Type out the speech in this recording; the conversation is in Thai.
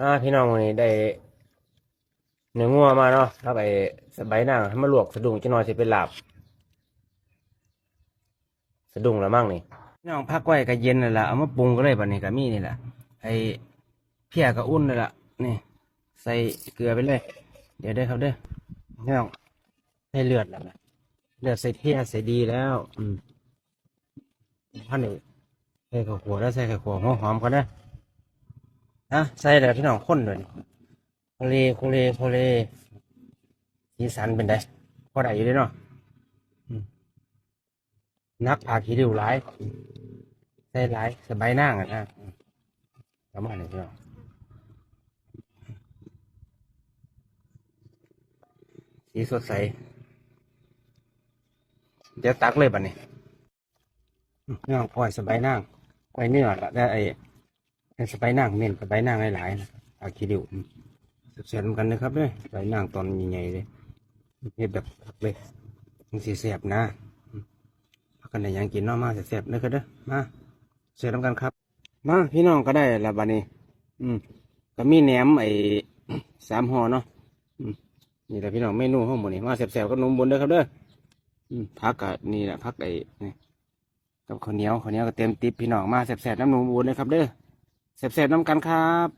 อ่าพี่น้องวันนี้ได้เนื้องัวมาเนาะครับไอ้สบายนางให้มาลวกสะดุ้งจะนอยสิเป็นลาบสะดุ้งแล้วมั่งนี่พี่น้องพักไว้ก็เย็นนั่นแหละเอามาปรุงก็เลยบัดนี้ก็มีนี่แหละไอ้เพียก็อุ่นนั่นแหละนี่ ใส่เกลือไปเลย เดี๋ยวเด้ครับเด้อพี่น้องใส่เลือดแล้วนะเลือดใส่เพียใส่ดีแล้ว อืมพันนี่ใส่ข้าวขัวแล้วใส่ข้าวขัวหัวหอมก็ได้ นะใส่แล้วพี่น้องข้นเลยนี่โคเลโคเลโคเลสีสันเป็นไงพอได้อยู่ด้อเนาะนักผาขี้ริ้วหลายใส่หลายสบายนั่งอะนะประมาณนี้พี่น้องสีสดใส เดี๋ยวตักเลยบัดนี้พี่น้องปล่อยสบายนั่งปล่อยเนื้อละได้ไอ้ ไอ้สบายนั่งเน้นสบายนั่งหลายๆนะผาขี้ริ้วเสียนกันนะครับเนี่ยสบายนั่งตอนใหญ่ๆเลยเฮ็ดแบบเลยมันสีแสบนะพักกันได้หยังกินเนาะมาเสียบๆเด้อครับเด้อมาเสียบกันครับ มาพี่น้องก็ได้ละบัดนี้ อืมก็มีแหนมไอ้สามห่อเนาะอืมนี่แหละพี่น้องเมนูห้องหมดนี่มาเสียบๆก็นมบนเด้อครับเด้ออพักกะนี่แหละพักไอ้นี่กับข้าวเหนียวข้าวเหนียวก็เต็มติบพี่น้องมาเสียบๆน้ำนมบนเลยครับเด้อ เสียบๆน้ำกันครับ